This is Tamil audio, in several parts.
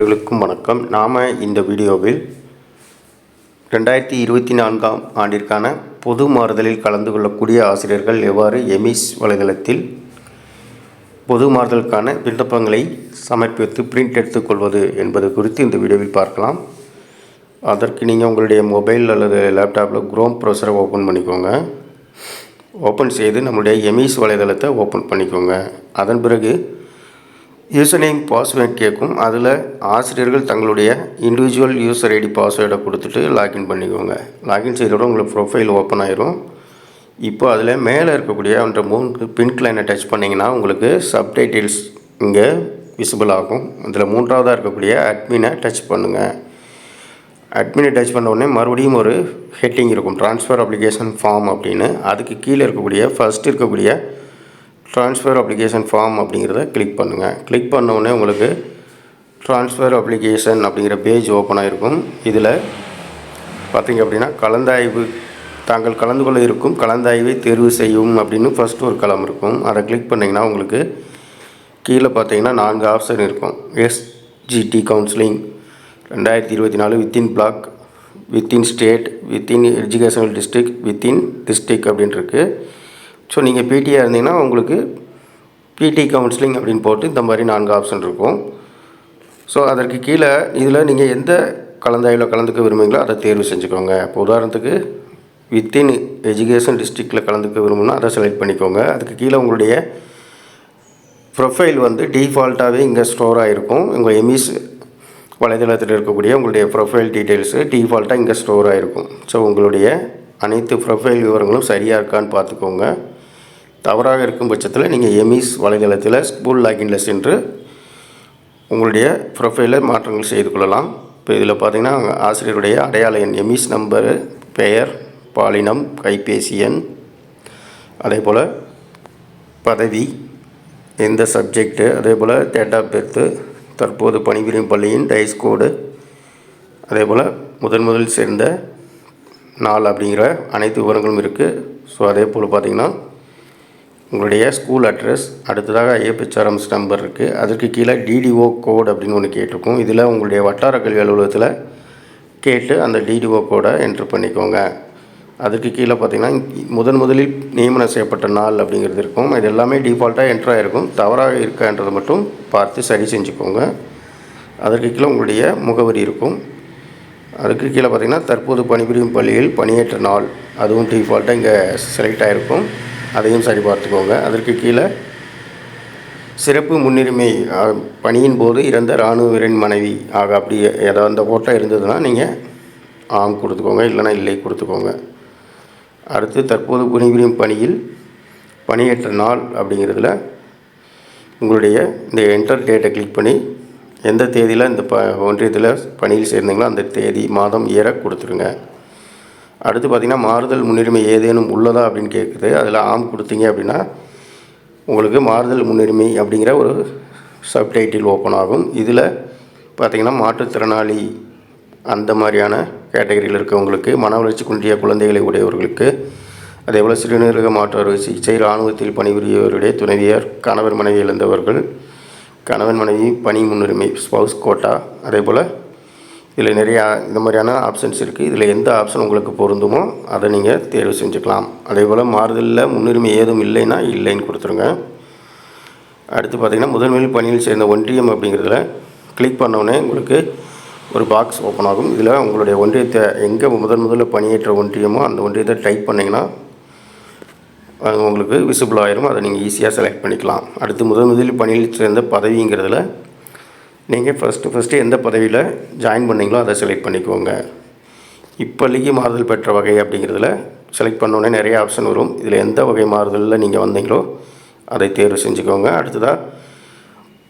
அவர்களுக்கும் வணக்கம். நாம் இந்த வீடியோவில் ரெண்டாயிரத்தி இருபத்தி நான்காம் ஆண்டிற்கான பொது மாறுதலில் கலந்து கொள்ளக்கூடிய ஆசிரியர்கள் எவ்வாறு எமிஸ் வலைதளத்தில் பொது மாறுதலுக்கான விண்ணப்பங்களை சமர்ப்பித்து பிரிண்ட் எடுத்துக்கொள்வது என்பது குறித்து இந்த வீடியோவில் பார்க்கலாம். அதற்கு நீங்கள் உங்களுடைய மொபைல் அல்லது லேப்டாப்பில் குரோம் ப்ரௌசரை ஓப்பன் பண்ணிக்கோங்க. ஓப்பன் செய்து நம்மளுடைய எமிஸ் வலைதளத்தை ஓப்பன் பண்ணிக்கோங்க. அதன் பிறகு யூசர் நேம் பாஸ்வேர்ட் கேட்கும். அதில் ஆசிரியர்கள் தங்களுடைய இண்டிவிஜுவல் யூசர் ஐடி பாஸ்வேர்டை கொடுத்துட்டு லாகின் பண்ணிக்கோங்க. லாகின் செய்கிறோட உங்களுக்கு ப்ரொஃபைல் ஓப்பன் ஆயிரும். இப்போ அதில் மேலே இருக்கக்கூடிய அந்த மூணு பின் லைனை டச் பண்ணிங்கன்னா உங்களுக்கு சப் டைட்டில்ஸ் இங்கே விசிபிள் ஆகும். அதில் மூன்றாவதாக இருக்கக்கூடிய அட்மினை டச் பண்ணுங்கள் அட்மினை டச் பண்ண உடனே மறுபடியும் ஒரு ஹெட்டிங் இருக்கும். ட்ரான்ஸ்ஃபர் அப்ளிகேஷன் ஃபார்ம் அப்படின்னு. அதுக்கு கீழே இருக்கக்கூடிய ஃபஸ்ட் இருக்கக்கூடிய ட்ரான்ஸ்ஃபர் அப்ளிகேஷன் ஃபார்ம் அப்படிங்கிறத கிளிக் பண்ணுங்கள் கிளிக் பண்ண உடனே உங்களுக்கு ட்ரான்ஸ்ஃபர் அப்ளிகேஷன் அப்படிங்கிற பேஜ் ஓப்பன் ஆகிருக்கும் இதில் பார்த்தீங்க அப்படின்னா கலந்தாய்வு தாங்கள் கலந்து கொள்ள இருக்கும் கலந்தாய்வை தேர்வு செய்யும் அப்படின்னு ஃபஸ்ட்டு ஒரு களம் இருக்கும். அதை கிளிக் பண்ணிங்கன்னா உங்களுக்கு கீழே பார்த்தீங்கன்னா நான்கு ஆப்ஷன் இருக்கும். எஸ்ஜிடி கவுன்சிலிங் ரெண்டாயிரத்தி இருபத்தி நாலு within block within state within educational district within district அப்படின்னு இருக்குது ஸோ நீங்கள் பிடியாக இருந்தீங்கன்னா உங்களுக்கு பிடி கவுன்சிலிங் அப்படின்னு போட்டு இந்த மாதிரி நான்கு ஆப்ஷன் இருக்கும். ஸோ அதற்கு கீழே இதில் நீங்கள் எந்த கலந்தாய்வில் கலந்துக்க விரும்புங்களோ அதை தேர்வு செஞ்சுக்கோங்க. இப்போ உதாரணத்துக்கு வித்தின் எஜுகேஷன் டிஸ்ட்ரிக்டில் கலந்துக்க விரும்புனா அதை செலக்ட் பண்ணிக்கோங்க. அதுக்கு கீழே உங்களுடைய ப்ரொஃபைல் வந்து டிஃபால்ட்டாகவே இங்கே ஸ்டோர் ஆகிருக்கும் உங்கள் எமிஸ் வலைதளத்தில் இருக்கக்கூடிய உங்களுடைய ப்ரொஃபைல் டீட்டெயில்ஸு டிஃபால்ட்டாக இங்கே ஸ்டோர் ஆகிருக்கும் ஸோ உங்களுடைய அனைத்து ப்ரொஃபைல் விவரங்களும் சரியாக இருக்கான்னு பார்த்துக்கோங்க. தவறாக இருக்கும் பட்சத்தில் நீங்கள் எமிஸ் வலைதளத்தில் ஸ்கூல் லாகின்ல சென்று உங்களுடைய ப்ரொஃபைலில் மாற்றங்கள் செய்து கொள்ளலாம். இப்போ இதில் பார்த்தீங்கன்னா ஆசிரியருடைய அடையாள எண் எமிஸ் நம்பரு பெயர் பாலினம் கைபேசி எண் அதே போல் பதவி எந்த சப்ஜெக்டு அதே போல் டேட் ஆஃப் பெர்த்து தற்போது பணிபுரியும் பள்ளியின் டைஸ் கோடு அதே போல் முதன் முதல் சேர்ந்த நாள் அப்படிங்கிற அனைத்து விவரங்களும் இருக்குது ஸோ அதே போல் பார்த்திங்கன்னா உங்களுடைய ஸ்கூல் அட்ரஸ் அடுத்ததாக ஏபிஹெச்ஆர்எம்ஸ் நம்பர் இருக்குது அதற்கு கீழே டிடிஓ கோட் அப்படின்னு ஒன்று கேட்டிருக்கும். இதில் உங்களுடைய வட்டார கல்வி அலுவலகத்தில் கேட்டு அந்த டிடிஓ கோடை என்ட்ரு பண்ணிக்கோங்க. அதுக்கு கீழே பார்த்திங்கன்னா முதன் முதலில் நியமனம் செய்யப்பட்ட நாள் அப்படிங்கிறது இருக்கும். இது எல்லாமே டிஃபால்ட்டாக என்ட்ராக இருக்கும் தவறாக இருக்கான்றதை மட்டும் பார்த்து சரி செஞ்சுக்கோங்க. அதற்கு கீழே உங்களுடைய முகவரி இருக்கும். அதுக்கு கீழே பார்த்திங்கன்னா தற்போது பணிபுரியும் பள்ளியில் பணியேற்ற நாள். அதுவும் டிஃபால்ட்டாக இங்கே செலக்ட் ஆகிருக்கும் அதையும் சரி பார்த்துக்கோங்க. அதற்கு கீழே சிறப்பு முன்னுரிமை பணியின் போது இறந்த இராணுவ வீரன் மனைவி. ஆக அப்படி ஏதாவது அந்த ஃபோட்டோ இருந்ததுன்னா நீங்கள் ஆம் கொடுத்துக்கோங்க இல்லைன்னா இல்லை கொடுத்துக்கோங்க. அடுத்து தற்போது பணிபுரியும் பணியில் பணியேற்ற நாள் அப்படிங்கிறதுல உங்களுடைய இந்த என்டர் டேட்டை கிளிக் பண்ணி எந்த தேதியில் இந்த ப ஒன்றியத்தில் பணியில் சேர்ந்தீங்களோ அந்த தேதி மாதம் ஏற கொடுத்துருங்க. அடுத்து பார்த்திங்கன்னா மாறுதல் முன்னுரிமை ஏதேனும் உள்ளதா அப்படின்னு கேட்குது அதில் ஆம் கொடுத்தீங்க அப்படின்னா உங்களுக்கு மாறுதல் முன்னுரிமை அப்படிங்கிற ஒரு சப்டைட்டில் ஓப்பன் ஆகும். இதில் பார்த்திங்கன்னா மாற்றுத்திறனாளி அந்த மாதிரியான கேட்டகரியில் இருக்கவங்களுக்கு மன வளர்ச்சி குன்றிய குழந்தைகளை உடையவர்களுக்கு அதேபோல் சிறுநீரக மாற்று அறுவை சிகிச்சை இராணுவத்தில் பணிபுரியவருடைய துணைவியர் கணவர் மனைவி இழந்தவர்கள் கணவன் மனைவி பணி முன்னுரிமை ஸ்பவுஸ் கோட்டா அதே போல் இதில் நிறையா இந்த மாதிரியான ஆப்ஷன்ஸ் இருக்குது இதில் எந்த ஆப்ஷன் உங்களுக்கு பொருந்துமோ அதை நீங்கள் தேர்வு செஞ்சுக்கலாம். அதே போல் மாறுதலில் முன்னுரிமை ஏதும் இல்லைன்னா இல்லைன்னு கொடுத்துருங்க. அடுத்து பார்த்திங்கன்னா முதன்மையில் பணியில் சேர்ந்த ஒன்றியம் அப்படிங்கிறதுல கிளிக் பண்ணோடனே உங்களுக்கு ஒரு பாக்ஸ் ஓப்பன் ஆகும். இதில் உங்களுடைய ஒன்றியத்தை எங்கே முதன் முதல்ல பணியேற்ற ஒன்றியமோ அந்த ஒன்றியத்தை டைப் பண்ணிங்கன்னா அது உங்களுக்கு விசிபிள் ஆயிரும். அதை நீங்கள் ஈஸியாக செலக்ட் பண்ணிக்கலாம். அடுத்து முதன் முதலில் பணியில் சேர்ந்த பதவிங்கிறதுல நீங்கள் ஃபஸ்ட்டு ஃபஸ்ட்டு எந்த பதவியில் ஜாயின் பண்ணீங்களோ அதை செலக்ட் பண்ணிக்கோங்க. இப்போதைக்கு மாறுதல் பெற்ற வகை அப்படிங்கிறதுல செலக்ட் பண்ணோன்னே நிறைய ஆப்ஷன் வரும். இதில் எந்த வகை மாறுதலில் நீங்கள் வந்தீங்களோ அதை தேர்வு செஞ்சுக்கோங்க. அடுத்ததாக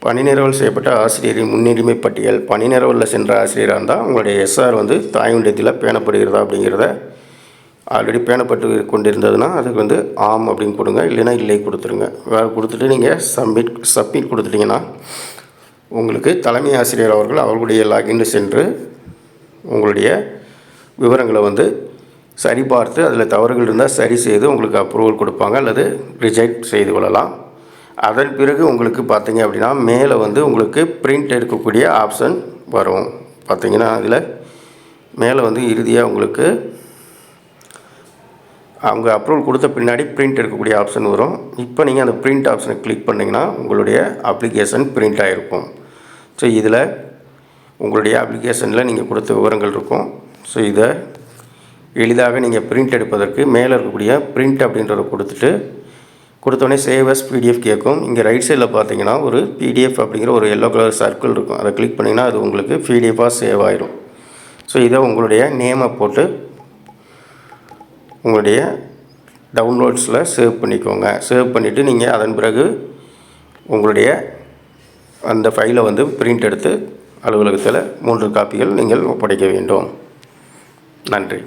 பணிநிரவல் செய்யப்பட்ட ஆசிரியரின் முன்னுரிமை பட்டியல். பணிநிரவலில் சென்ற ஆசிரியராக இருந்தால் உங்களுடைய எஸ்ஆர் வந்து தாயுண்டியத்தில் பேணப்படுகிறதா அப்படிங்கிறத ஆல்ரெடி பேணப்பட்டு கொண்டிருந்ததுன்னா அதுக்கு வந்து ஆம் அப்படின்னு கொடுங்க. இல்லைன்னா இல்லை கொடுத்துருங்க. வேறு கொடுத்துட்டு நீங்கள் சப்மிட் சப்மிட் கொடுத்துட்டிங்கன்னா உங்களுக்கு தலைமை ஆசிரியர் அவர்கள் அவர்களுடைய லாகின்னு சென்று உங்களுடைய விவரங்களை வந்து சரிபார்த்து அதில் தவறுகள் இருந்தால் சரி செய்து உங்களுக்கு அப்ரூவல் கொடுப்பாங்க அல்லது ரிஜெக்ட் செய்து கொள்ளலாம். அதன் பிறகு உங்களுக்கு பார்த்தீங்க அப்படின்னா மேலே வந்து உங்களுக்கு பிரிண்ட் எடுக்கக்கூடிய ஆப்ஷன் வரும். பார்த்தீங்கன்னா அதில் மேலே வந்து இறுதியாக உங்களுக்கு அவங்க அப்ரூவல் கொடுத்த பின்னாடி பிரிண்ட் எடுக்கக்கூடிய ஆப்ஷன் வரும். இப்போ நீங்கள் அந்த பிரிண்ட் ஆப்ஷனை கிளிக் பண்ணிங்கன்னா உங்களுடைய அப்ளிகேஷன் பிரிண்ட் ஆகிருக்கும் ஸோ இதில் உங்களுடைய அப்ளிகேஷனில் நீங்கள் கொடுத்த விவரங்கள் இருக்கும். ஸோ இதை எளிதாக நீங்கள் பிரிண்ட் எடுப்பதற்கு மேலே இருக்கக்கூடிய பிரிண்ட் அப்படின்றத கொடுத்துட்டு கொடுத்தோடனே சேவஸ் பிடிஎஃப் கேட்கும் இங்கே ரைட் சைடில் பார்த்தீங்கன்னா ஒரு பிடிஎஃப் அப்படிங்கிற ஒரு எல்லோ கலர் சர்க்கிள் இருக்கும். அதை கிளிக் பண்ணிங்கன்னா அது உங்களுக்கு பிடிஎஃபாக சேவ் ஆயிடும் ஸோ இதை உங்களுடைய நேமை போட்டு உங்களுடைய டவுன்லோட்ஸில் சேவ் பண்ணிக்கோங்க. சேவ் பண்ணிவிட்டு நீங்கள் அதன் பிறகு உங்களுடைய அந்த ஃபைலை வந்து பிரிண்ட் எடுத்து அலுவலகத்தில் மூன்று காப்பிகள் நீங்கள் ஒப்படைக்க வேண்டும். நன்றி.